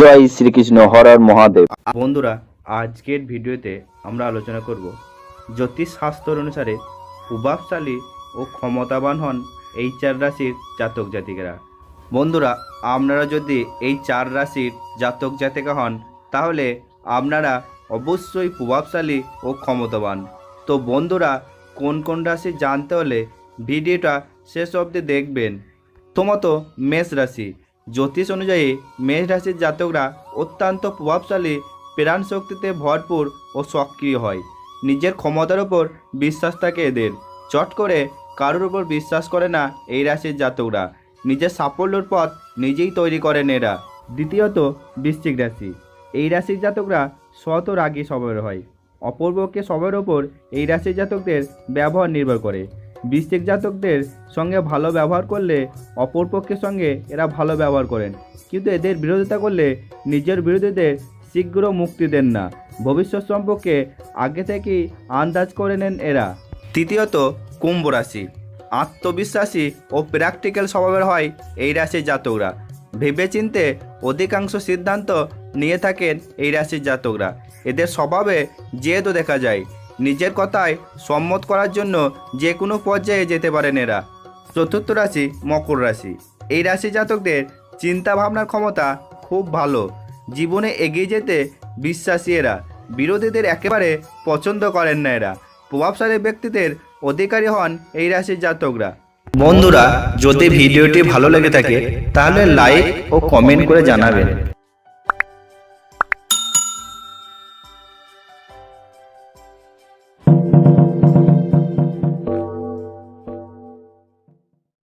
জয় Shrikrishna horror Mahadev. বন্ধুরা, আজকের ভিডিওতে আমরা আলোচনা করব জ্যোতিষ শাস্ত্র অনুসারে প্রভাবশালী ও ক্ষমতাবান হন এই চার রাশির জাতক জাতিকেরা। বন্ধুরা, আপনারা যদি এই চার রাশির জাতক জাতিকা হন, তাহলে আপনারা অবশ্যই প্রভাবশালী ও ক্ষমতাবান। তো বন্ধুরা, কোন কোন রাশি জানতে হলে ভিডিওটা শেষ অবধি দেখবেন। প্রথমত মেষ রাশি জ্যোতিষ অনুযায়ী মেষ রাশির জাতকরা অত্যন্ত প্রভাবশালী, প্রাণ শক্তিতে ভরপুর ও সক্রিয় হয়। নিজের ক্ষমতার ওপর বিশ্বাস থাকে এদের। চট করে কারোর উপর বিশ্বাস করে না এই রাশির জাতকরা। নিজের সাফল্যর পথ নিজেই তৈরি করেন এরা। দ্বিতীয়ত, বৃশ্চিক রাশি। এই রাশির জাতকরা শত রাগী স্বভাবের হয়। অপরপক্ষে সবার ওপর এই রাশির জাতকদের ব্যবহার নির্ভর করে। বৃশ্চিক জাতকদের সঙ্গে ভালো ব্যবহার করলে অপরপক্ষের সঙ্গে এরা ভালো ব্যবহার করেন। কিন্তু এদের বিরোধিতা করলে নিজের বিরোধীদের শীঘ্র মুক্তি দেন না। ভবিষ্যৎ সম্পর্কে আগে থেকেই আন্দাজ করে নেন এরা। তৃতীয়ত, কুম্ভ রাশি। আত্মবিশ্বাসী ও প্র্যাকটিক্যাল স্বভাবের হয় এই রাশির জাতকরা। ভেবেচিন্তে অধিকাংশ সিদ্ধান্ত নিয়ে থাকেন এই রাশির জাতকরা। এদের স্বভাবে জেদও দেখা যায়। নিজের কথায় সম্মত করার জন্য যে কোনো পর্যায়ে যেতে পারেন এরা। চতুর্থ রাশি, মকর রাশি। এই রাশি জাতকদের চিন্তা ভাবনার ক্ষমতা খুব ভালো। জীবনে এগিয়ে যেতে বিশ্বাসী এরা। বিরোধীদের একেবারে পছন্দ করেন না এরা। প্রভাবশালী ব্যক্তিদের অধিকারী হন এই রাশির জাতকরা বন্ধুরা, যদি ভিডিওটি ভালো লেগে থাকে, তাহলে লাইক ও কমেন্ট করে জানাবেন।